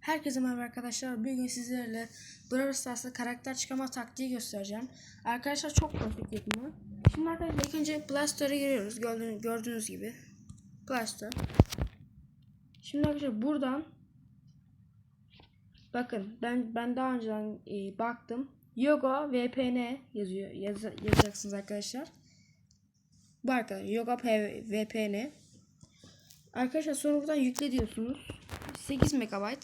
Herkese merhaba arkadaşlar. Bugün sizlerle Brawl Stars'ta karakter çıkarma taktiği göstereceğim. Arkadaşlar çok basit yapımı. Şimdi arkadaşlar ilk önce Play Store'a giriyoruz. Gördüğünüz, gördüğünüz gibi. Play Store. Şimdi arkadaşlar buradan bakın ben ben daha önceden e, baktım. Yoga VPN yazıyor. Yaz, yazacaksınız arkadaşlar. Bu arkadaşlar Yoga VPN. Arkadaşlar sonra buradan yükle diyorsunuz. 8 MB.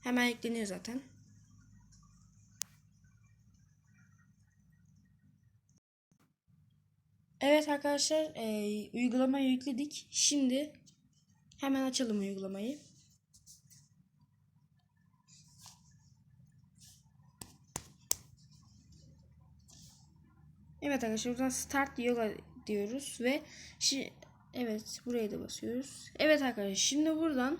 Hemen yükleniyor zaten. Evet arkadaşlar e, uygulamayı yükledik. Şimdi hemen açalım uygulamayı. Evet arkadaşlar buradan start yoga diyoruz ve şi evet buraya da basıyoruz. Evet arkadaşlar şimdi buradan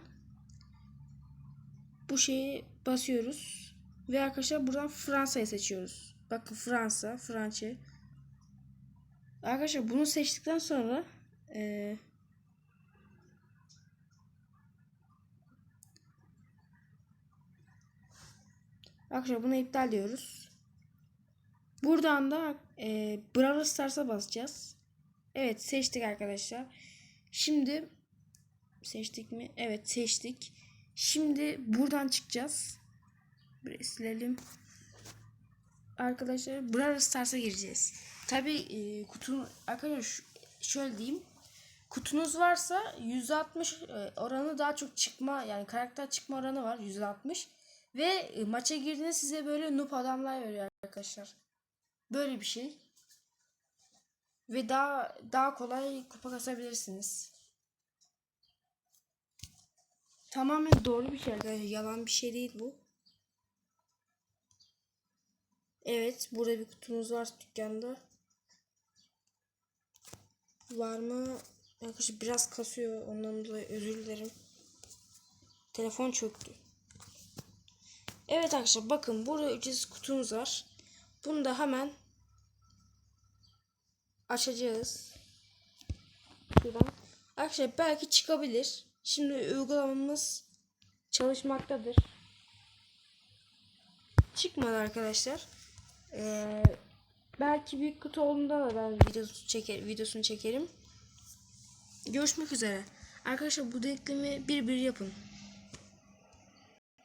bu şeyi basıyoruz ve arkadaşlar buradan Fransa'yı seçiyoruz. Bakın Fransa, Fransa. Arkadaşlar bunu seçtikten sonra eee Arkadaşlar bunu iptal diyoruz. Buradan da e, Brawl Stars'a basacağız. Evet seçtik arkadaşlar. Şimdi seçtik mi? Evet seçtik. Şimdi buradan çıkacağız. Burayı silelim. Arkadaşlar Brawl Stars'a gireceğiz. Tabi e, kutunun arkadaşlar şöyle diyeyim. Kutunuz varsa %60 e, oranı daha çok çıkma yani karakter çıkma oranı var %60 ve e, maça girdiğinde size böyle noob adamlar veriyor arkadaşlar. Böyle bir şey. Ve daha daha kolay kupa kasabilirsiniz. Tamamen doğru bir şey arkadaşlar. Yalan bir şey değil bu. Evet, burada bir kutumuz var dükkanda. Var mı? Arkadaşlar biraz kasıyor. Ondan dolayı özür dilerim. Telefon çöktü. Evet arkadaşlar bakın burada ücretsiz kutumuz var. Bunu da hemen açacağız. Şuradan. Arkadaşlar belki çıkabilir. Şimdi uygulamamız çalışmaktadır. Çıkmadı arkadaşlar. Ee, belki büyük kutu olduğunda da ben videosu çeker, videosunu çekerim. Görüşmek üzere. Arkadaşlar bu denklemi bir bir yapın.